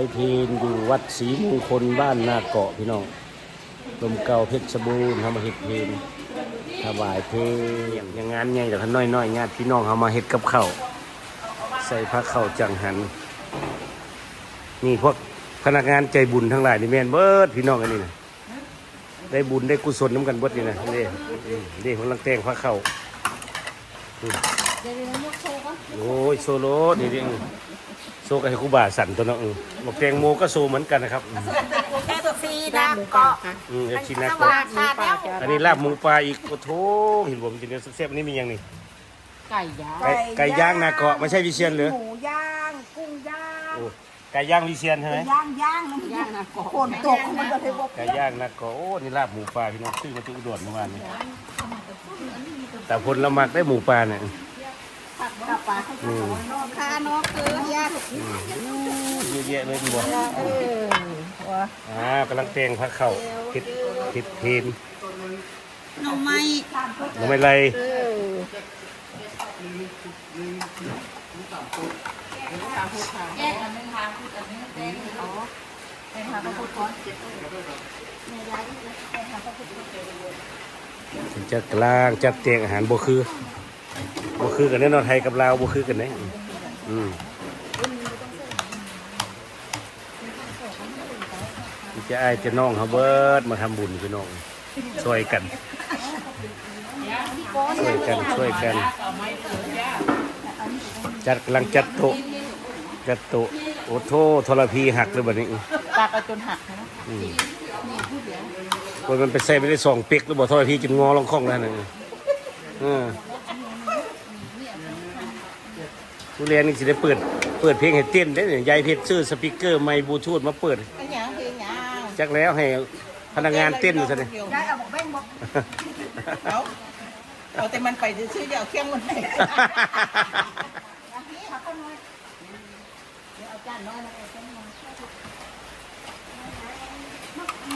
ายเพลนอยู่วัดศรีมงคลบ้านนาเกาะพี่น้องลมเก่าเพชรบูรณ์ทำมาเฮ็ดเพลนถวายเพลงอย่างงานใหญ่แต่ท่านน้อยๆญาติพี่น้องเขามาเฮ็ดกับข้าวใส่ผ้าข้าวจังหัน นี่พวกพนักงานใจบุญทั้งหลายนี่แม่นเบิดพี่น้องอันนี้นะได้บุญได้กุศลน้ำกันเบิดนี่นะนี่อืมนี่ของลังแตงผ้าข้าวเดี๋ยวเดี๋ยวยกโชว์ก่อนโอ้ยโซโลนี่ดิโซกับให้ครูบาสั่นตัวน้องบอกแตงโมก็โซเหมือนกันนะครับ แค่ตัวฟรีนะเกาะอืมเดี๋ยวชินนะสก็ว่างขาดแล้วอันนี้ลาบหมูปลาอีกโอ้โถเห็นผมกินเนื้อแซ่บๆอันนี้มียังนี่ ไก่ย่างไก่ไก่ย่างนาเกาะไม่ใช่วิเชียนเหรือหมูย่าง กุ้งย่างโอ้ไก่ย่างวิเชียนใช่ไหมย่างย่างมันย่างนะกรอบฝนตกมันก็เลยบอกไก่ย่างนาเกาะโอ้นี่ลาบหมูปลาพี่น้องซื้อมาจากอุดรเมื่อวานนี้แต่ผลละมักได้หมูปลาเนี่ย ผัดกับปลาอืมนอกคานอกคือย่างเยอะแยะเลยดีบ่เออว่ะอ่ากำลังแตงผักเข้าผิดผิดเพนหน่อไม้ทำไมไรเออแยกกันเป็นทางพูดอันนี้เต้นอ๋อเป็นทางก็พูดก่อนถึงจะกลางจัดเตียงอาหารบ่คือ บ่คือกันแน่นอนไทยกับลาวบ่คือกันแน่อืมจะอายจะน้องเขาเบิดมาทำบุญพี่น้องช่วยกันช่วยกันช่วยกัน จัดกำลังจัดโต๊ะจัดโต๊ะโอ้โททรพีหักเลยบัดนี้ปากเอาจนหักนะอืมคนมันไปใส่ไม่ได้สองเป๊กหรือบ่ทรพีจนงอลงข้องแล้วนะเออ ทุเรียนนี่สิได้เปิด เปิดเพลงให้เต้นได้เนี่ยยายเพชรซื้อสปีกเกอร์ไมค์บลูทูธมาเปิดเป็นหยังเพลงหยังจักแล้วให้พนักงานเต้นอยู่ซะเนี่ยยายเอาบอกแบ่งบอกเอาเอาแต่มันไปซื้อเดี๋ยวเคี่ยงมันไป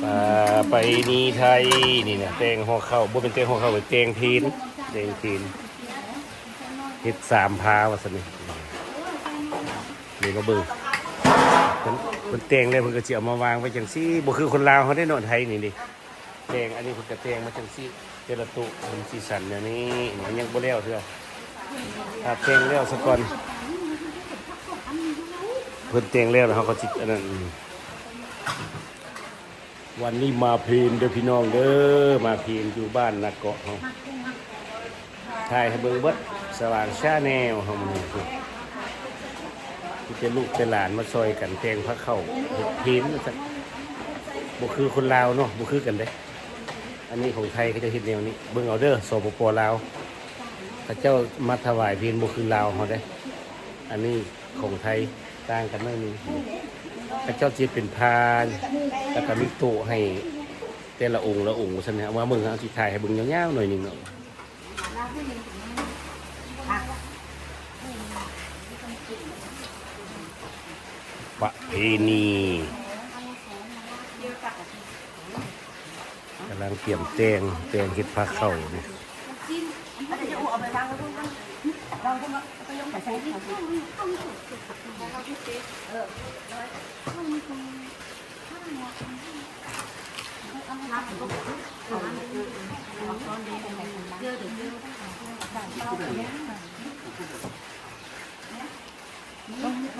ป่าไปนีไทยนี่เนี่ยแตงหัวเข้าบ่เป็นแตงหัวเข้าเป็นแตงพีนแตงพีนเฮ็ดสามพาว่าซั่นนี่ นี่มาเบิ่งเพิ่นเพิ่นแตงเลยเพิ่นก็สิเอามาวางไว้จังซี่บ่คือคนลาวเขาได้นาะไทยนี่ดิแตงอันนี้เพิ่นก็แตงมาจังซี่เจละตุเป็นสีสันอย่างนี้มันยังบ่แล้วเทื่อถ้าแตงแล้วซะก่อนเพิ่นแตงแล้วแล้วเขาก็สิอันนั้นวันนี้มาเพลนเด้อพี่น้องเด้อมาเพลนอยู่บ้านนาเกาะเฮาถ่ายให้เบิ่งเบิดสว่างชาแนลเฮามัน นี่ที่จะลูกเป็นหลานมาซอยกันแตงพระเข้าเฮ็ดเพลนว่าซั่นบ่คือคนลาวเนาะบ่คือกันเด้ อันนี้ของไทยเขาจะเฮ็ดแนวนี้ เบิ่งเอาเด้อสปปลาวพระเจ้ามาถวายเพลนบ่คือลาวเฮาเด้ อันนี้ของไทยต่างกันหน่อยหนึงพระเจ้าจีเป็นพานแล้วก็มีโตให้แต่ละองค์ละองค์ใช่ไหมว่ามึงเอาสิถ่ายให้เบิ่งยาวๆหน่อยหนึงเนาะ ประเพณีกำลังเตรียมแตงแตงเห็ดผักเข้านี่เป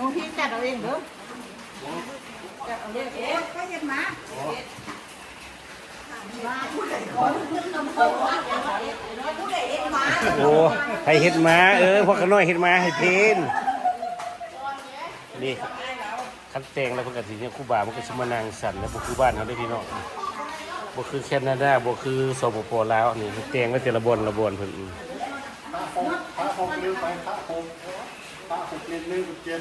วางไว้ตรงนั้นเราก็มาไปยกไปใส่ที่เขาน้อจัดเอาเองเด้อก็เห็นมาโอ้ให้เห็ดมาเออพวกขน้อยเห็ดมาให้เพนนี่คันแตงแล้วเพิ่นก็สิเนี่ยครูบามันก็สิมานั่งสั่นแล้วบ่คือบ้านเฮาได้อพี่น้องบ่คือแคนาดาบ่คือสปปลาวนี่แตงไว้แต่ละบอนละบอนเพิ่น อืมพระหกลืมไปพระหกพระหกเจ็ดลืมเจ็ด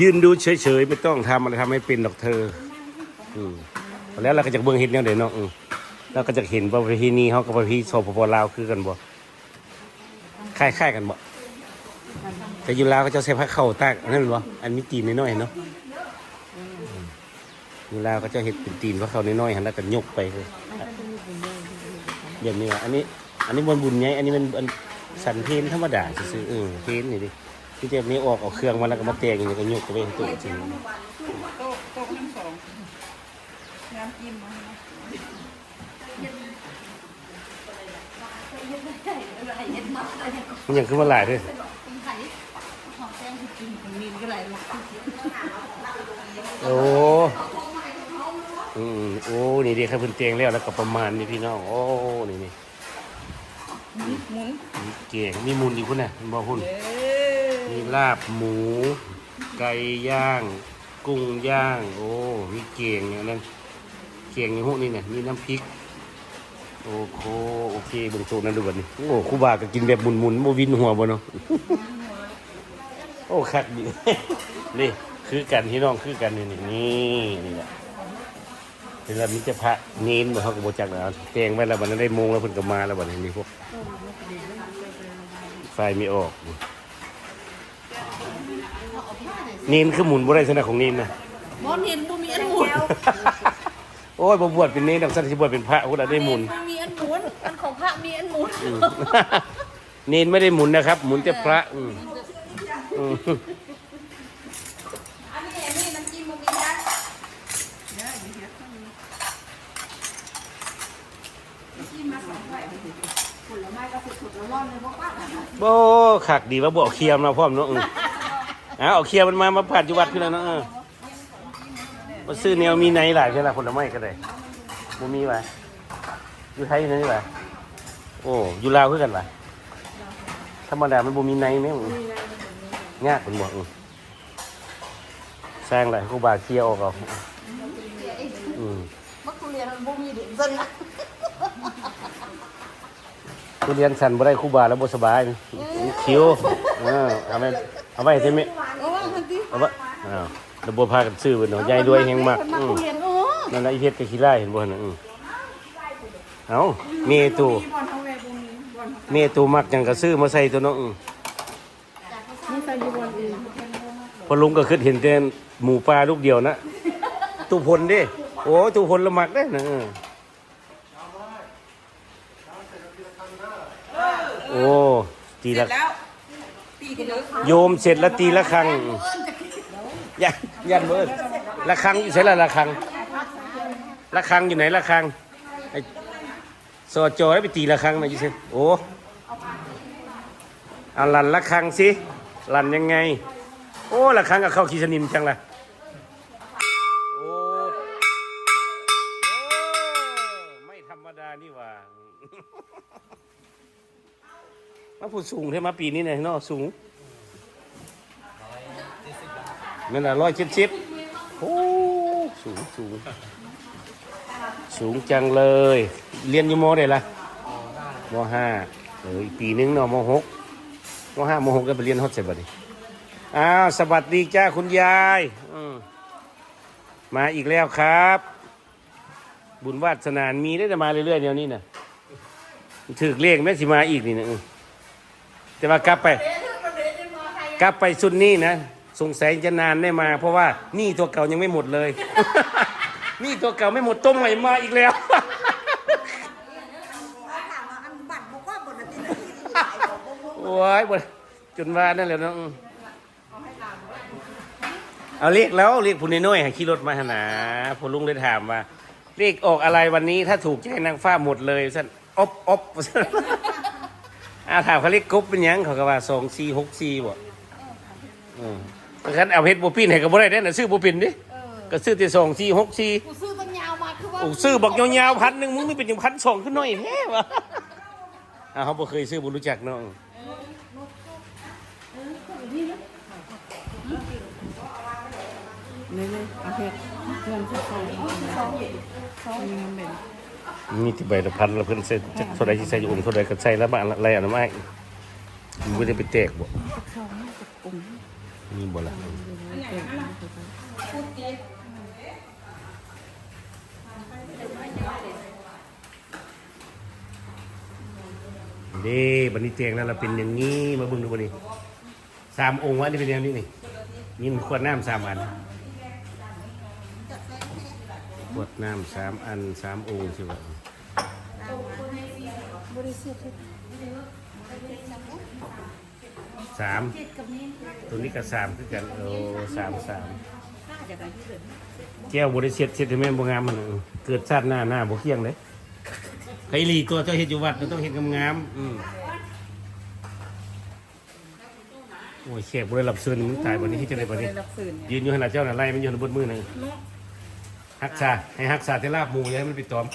ยืนดูเฉยๆ ไม่ต้องทำอะไรทำให้เป็นดอกเธอ อืมแล้วเราก็จะเบิ่งเฮ็ดแนวเดี๋ยวเนาะ เราก็จะเห็นว่าประเพณีเฮากับประเพณีสปปลาวคือกันบ่คล้ายๆกันบ่แต่อยู่ลาวก็จะใส่ผ้าเข่าตากอันนั่นบ่อันมีตีนน้อยๆเนาะอยู่ลาวก็จะเห็ดเป็นตีนผ้าเข่าน้อยๆหันแล้วก็ยกไปเลยแบบนี้ว่ะอันนี้ อันนี้บนบุญไงอันนี้มันสันเพนธรรมดาซื่อเออเพนนี่ดิที่เจ็บนี้ออกเอาเครื่องมาแล้วก็มาแตงอย่างนี้ก็ยกไปตัวจริงโต๊ะโต๊ะทั้งสองน้ำจิ้มมาให้นะ มันยังขึ้นมาหลายด้วยมีก็ไหลลงโอ้อืมโอ้นี่ดีครับเพิ่นเตียงแล้วแล้วก็ประมาณนี้พี่น้องโอ้นี่นี่หมุนมีเก่งมีมูลอีกพุ่นน่ะมันบ่พุ่นเอ้ยมีลาบหมู ไก่ย่าง กุ้งย่าง โอ้มีเก่งอย่างนั้นเก่งอย่างพวกนี้เนี่ยมีน้ำพริก โอ้โหโอเคเบิ่งโซนนั้นดูบัดนี้ โอ้ครูบาก็กินแบบหมุนๆบ่วินหัวบ่เนาะ โอ้คักดี นี่คือกันพี่น้องคือกันนี่นี่นี่นี่แหละเป็นแล้วมีจะพระเน้นบ่เฮาก็บ่จักแล้วแจ้งไว้แล้วบัดนั้นได้โมงแล้วเพิ่นก็มาแล้วบัดนี้นี่พวกไฟไม่ออกเน้นคือหมุนบ่ได้สนะของเน้นนะบอลเห็นบ่มีอันหมุนโอ้ยบ่บวชเป็นเน้นดอกสันสิบวชเป็นพระพุ่นน่ะได้หมุนบ่มีอันหมุนอั นของพระมีอันหมุนเนนไม่ได้หมุนนะครับ หมุนแต่พระอืมอืมอันนี้อันนี้น้ำจิ้มบ่มีนะโอ้ขักดีว่าบ่เอาเคียมมาพร้อมเนาะอืมเอาเอาเคียมมันมามาผัดอยู่วัดขึ้นแล้วเนาะเออมาซื้อแนวมีไหนหลายใช่ละผลไม้ก็ได้บ่มีว่ะอยู่ไทยนั่นนี่ว่ะ โอ้อยู่ลาวคือกันว่ะธรรมดามันบ่มีไหนแม่งยากเป็นบ่อืมสร้างหลายครูบาเคลียร์ออกเอาอืมมักทุเรียนมันบ่มีเด็กซั่นนะทุเรียนสันบ่ได้ครู่บาแล้วบ่สบายนะคิวเออเอาไว้เอาไว้ใช่ไหมเอาว่าหั่นติเอาไว้อ้าวแล้วบ่พากันซื้อเบิดเนาะยายด้วยแฮงมากมักอืทุมเรียนโอ้นั่นน่ะอีเฮ็ดกับขี้ไล่เห็นบ่หั่นน่ะอืมเอ้าเมตู เมตูมักหยังก็ซื้อมาใส่ตัวเนาะอืมมีใส่อยู่บอลอื่นพอลุงก็คิดเห็นแต่หมูปลาลูกเดียวนะตุพลเด้โอ้ตุพลละมักเด้นะเออโอ้ตีละแล้วตีกันเลยโยมเสร็จแล้วตีละครังยันยันเบิดละครังอยู่ใช่ละละครังละครังอยู่ไหนละครังไอ้ สอจอได้ไปตีละครังนะอยู่ใช่โอ้เอาลันละครังสิลันยังไง โอ้ละครังกับเข้าขีสนิมจังละโอ้โอ้ไม่ธรรมดานี่หว่ามาพูดสูงใช่ไหมปีนี้เนี่ยเนาะสูงนั่นแหละร้อยเจ็ดสิบโอ้สูงสูง สูงจังเลย เรียนอยู่มอได้ละมห้าเอออีกปีนึงเนาะมหกมห้ามหกก็ไปเรียนฮอดเสร็จบัดนี้อ้าวสวัสดีจ้าคุณยายมาอีกแล้วครับ บุญวาสนานมีได้แต่มาเรื่อยๆเดี๋ยวนี้น่ะถือเลขแม่สิมาอีกนี่นะมแต่ว่ากลับไป กลับไปสุดนี่นะ สงสัยจะนานได้มา เพราะว่านี่ตัวเก่ายังไม่หมดเลย นี่ตัวเก่าไม่หมดต้มใหม่มาอีกแล้วโอ้ยบ่จนว่านั่นแหละเนาะอืมเอาเรียกแล้วเรียกผู้น้อยๆให้ขี่รถมาหานาผู้ลุงเลยถามว่าเรียกออกอะไรวันนี้ถ้าถูกใจนางฟ้าหมดเลยสั่นอบอบสั่นอาถามเขาเรียกกบเป็นหยังเขาก็ว่าสองสี่หกสี่บ่อืมเพราะฉะนั้นเอาเพชรบูปินให้กับบ่ได้เด้อน่ะซื้อบูปินดิ ก็ซื้อที่สองสี่หกสี่กูซื้อตั้งยาวมาคือว่าโอ้ซื้อบอกยาวๆพันหนึ่งมึงไม่เป็นอย่างพันสองขึ้นหน่อยแท้วะอ่าเขาบ่เคยซื้อบ่รู้จักเนาะนี่นี่เอาเฮ็ดเงินสักสองสองสองมีเงินเป็นมีที่ใบละพันละเพิ่นใส่จักเท่าใดสิใส่อยู่องค์เท่าใดก็ใส่แล้วมาอะไรอันนั้นมาให้มันบ่ได้ไปแตกบ่มีบ่ล่ะเด้บัดนี้แตกแล้วล่ะเป็นอย่างงี้ มาเบิ่งดูบัดนี้สามองค์วะนี่เป็นยังนี่นี่ยินขวดน้ำสามอันขวดน้ำสามอันสามองค์ใช่ปะบริสุทธิ์สามตัวนี้ก็สามคือกันโอ้สามสามแก้วบริเสียดเสียดให้แม่บ่งามมันเกิดชาติหน้าหน้าบ่เคียงเลย ไผลีตัวเจ้าเฮ็ดอยู่วัดมันต้องเฮ็ดงามๆอืมโอ้ยแขกบ่ได้รับเชิญมึงตายบัดนี้ที่จะได้บัดนี้รับสื่นยืนอยู่ขนาดเจ้าน่ะไล่มันอยู่บนมือหนึงฮักษาให้ฮักษาเทลาบหมูอย่าให้มันไปตอม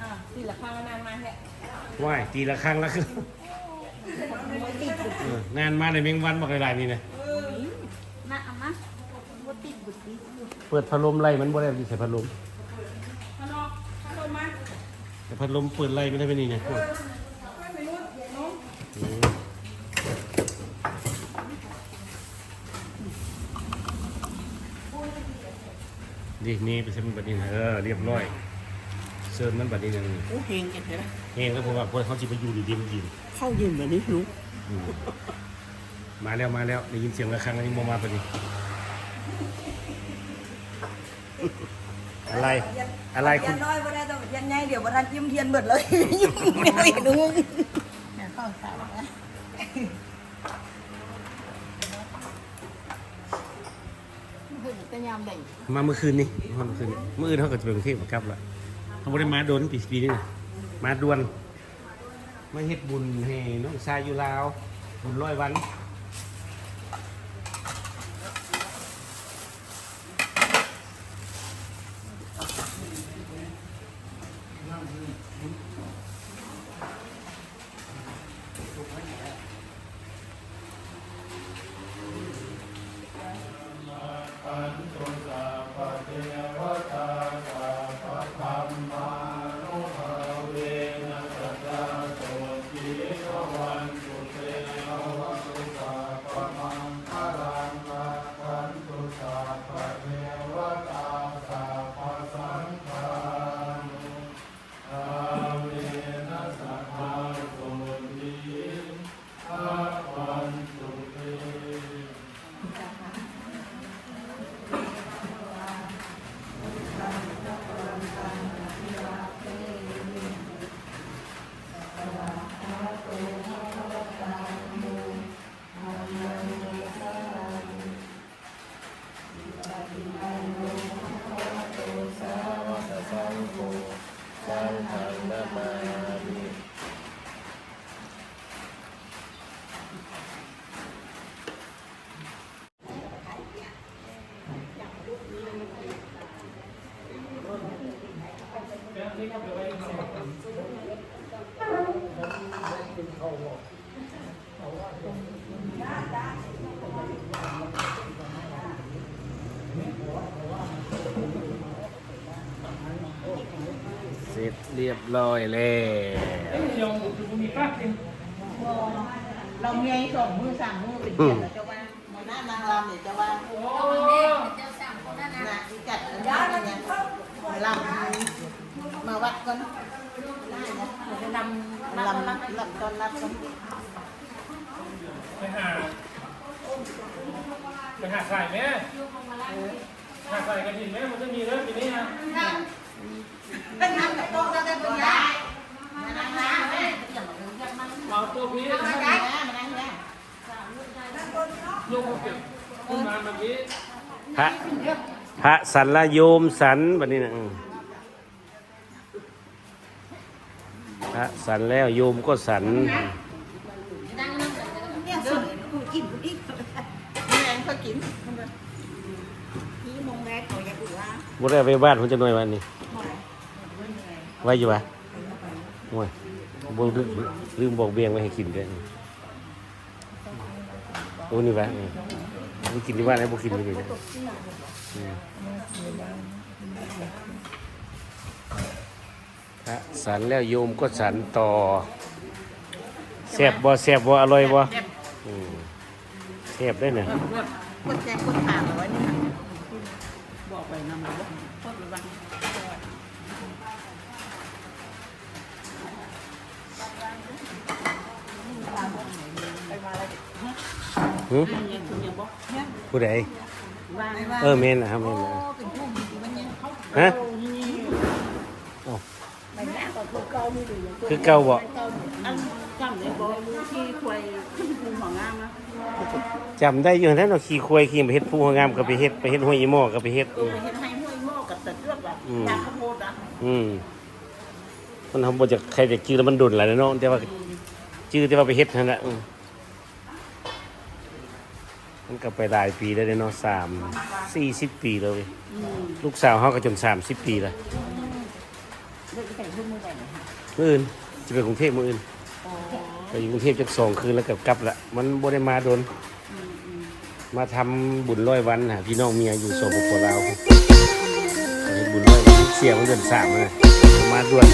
อ่าที่ละข้างนานมาแค่ว่ายตีละครั้งละคือเอองานมาในเมงวันบอกหลายๆนี่นะนะเอามาบ่ติดบุตรเปิดพัดลมไล่มันบ่ได้ใส่พัดลม ข้างนอกข้างนอกมา แต่พัดลมเปิดไล่ไม่ได้เป็นนี่นะอืมนี่นี่ไปใช้มันบัดนี้นะเออเรียบร้อยเซิร์นมันบัดนี้นึงโอ้เฮงกันเลยนะเองแล้วผมว่าพวกเขาจะไปอยู่ดีดีมันยินเข้ายินแบบนี้รู้อืมมาแล้วมาแล้วได้ยินเสียงระฆังอันนี้โมมาพอดี อะไร อะไรยัคุณนน้อยบ่ได้ต้องยันใหญ่เดี๋ยวบ่ทันยิ้มเทียนเบิดเลยยิ้มไม่ได้ดูเข้าสาวนะแต่ยามใดมาเมื่อคืนนี่มาเมื่อคืนนี้เมื่ออื่นเขาก็จะไปกรุงเทพกลับละเขาไม่ได้มาโดนปีปีนี้นะมาด่วนมาเฮ็ดบุญให้น้องชายอยู่ลาวบุญร้อยวัน เสร็จเรียบร้อยแล้วเราเมียสองมือสามมือเป็นเดือนแล้วจ้าว่ามาหน้านางรำเนี่ยจะว่าโอ้เจ้าว่านนั้นนะจัดยาเนี่ยลำ มาวัดก่อนได้นะจะลำลำลำตอนรับกันไปหาไปหาไข่ไหมหาไข่กระถิ่นไหมมันจะมีเรื่องปีนี้นะเป็นทำกับโต๊ะจะได้เป็นยามานั่งนะแม่เราตัวพี่มาได้มานั่งเนี่ยลูกเขาเก็บขึ้นมาเมื่อกี้พระพระสันละโยมสันแบบนี้นะอืม พระสันแล้วโยมก็สันเนี่ยสุดกูกินกูอีกแม่เขากินพี่มงแม่เขาอยากดูว่าบ่ได้ไปบ้านผมจะหน่อยวันนี้ไว้อยู่วะโอ้ยบ่ลืมลืมบอกเบียงไว้ให้กินด้วยโอ้นี่วะอืมบ่กินที่บ้านให้บ่กินนี่นะ อืมพระสันแล้วโยมก็สันต่อแซ่บบ่แซ่บบ่อร่อยบ่อืมแซ่บได้เนี่ยคนแจกคนผ่านเอาไว้นี่ค่ะบอกไปนำมาว่าพอดระวังเหึยังยังคุณยังบอกผู้ใดว่าเออแม่นนะครับแม่นนะเป็นผู้มีมันยังเขาฮะ ไม่น่า ก็คือเก่าไม่ดูคือเก่าบ่ อันจำได้บ่ที่ควายขึ้นภูของงามนะจำได้อยู่นั้นเนาะขี่ควายขี่ไปเฮ็ดผู้งามก็ไปเฮ็ดไปเฮ็ดห้วยอีหม้อก็ไปเฮ็ด เออไปเห็นให้ห้วยหม้อกับตะเกียบอะยางข้าวโพดอะอืมมันทำบ่จากใครจะจื้อแล้วมันดุนหลายเนาะแต่ว่าจื้อแต่ว่าไปเฮ็ดนั่นแหละอืมมันก็ไปหลายปีแล้วเนาะสามสี่สิบปีแล้วเว้ยลูกสาวเขาก็จนสามสิบปีแล้ว เลิกแต่งรุ่นมือใดนะ มื้ออื่นจะไปกรุงเทพมื้ออื่นไปอยู่กรุงเทพจักสองคืนแล้วก็กลับละมันบ่ได้มาโดน มาทำบุญร้อยวันหาพี่น้องเมียอยู่สปปลาวไปเฮ็ดบุญร้อยวันเสียมันเดือนสามเลยมาด่วน